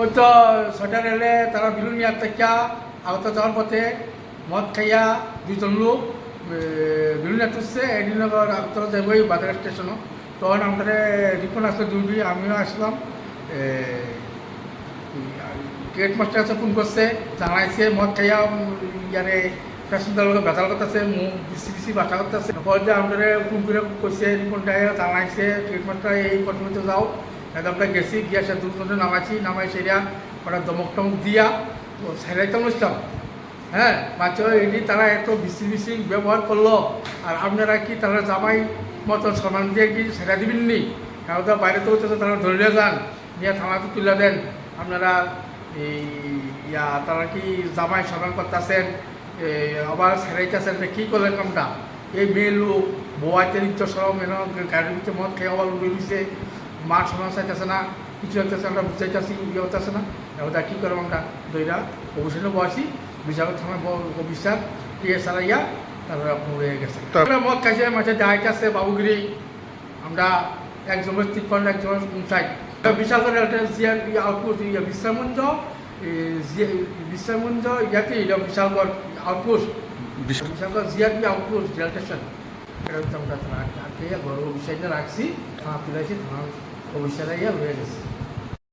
ওই তো ছটা রেলে তারা বিলুনিয়ার থেকে আহত যাওয়ার পথে মদ খাইয়া দুজন লোক বিলুনিয়া তুলছে এদিন আহত যাবই বাজার স্টেশনও তখন আমাদের রিপন আসলে, দুই আমিও আসলাম। গেট মাস্টার কাছে ফোন করছে, জানাইছে, মদ খাইয়া ইয়ারে প্যাসেঞ্জার লোক বেতাল করতেছে মুখ বিসি বিসি বাসা করতেছে। পরে আমাদের ফোন করে কইছে রিপনটা জানাইছে গেট মাস্টার এই ঘটনাতে যাও। এটা আমরা গেছি, গিয়া সে দুজনে নামাইছি, নামাই সেরিয়া ওরা দমক টমক দিয়া সেরাইতে অনুষ্ঠান। হ্যাঁ মাত্র এটি তারা এত বিসি বিসি ব্যবহার করল, আর আপনারা কি তারা জামাই মতো সম্মান দিয়ে কি সেরা দিবেন নি? তো বাইরে তো তারা ধরে যান, নিয়ে থানাতে তুলে দেন। আপনারা এই ইয়া, তারা কি জামাই সম্মান করতেছেন আবার সেরাইতেছেন কী করলেন কামটা? এই মেয়ে লোক বোয়াতে নিত্য সরম এনে গাড়ির মদ খেয়ে আবার উড়ে দিছে। মার সমান চাইতেছে না কিছু হইতেছে আমরা বুঝাইতেছি ইয়ে হতেছে না। এবার কী করব আমরা? দইরা অবশ্যই বসি বিচার থানা অফিসার টিএ সারাইয়া তারপরে হয়ে গেছে। আমরা মদ খাইছে মাঝে দেখাইতেছে বাবুগিরি। আমরা একজন তিপ্পান্ন একজন উঠাই বিশাল করে একটা জিয়ার আউটপোস্ট ইয়ে বিশ্রামঞ্জ বিশ্রামঞ্জ ইয়াতে এটা বিশালগড় আউটপোস্ট বিশালগড় জিয়ার কি আউটপোস্ট রেল স্টেশন। এটা আমরা ঘর অফিসারে রাখছি থানা তুলেছি থানা ইয়া হয়ে গেছে।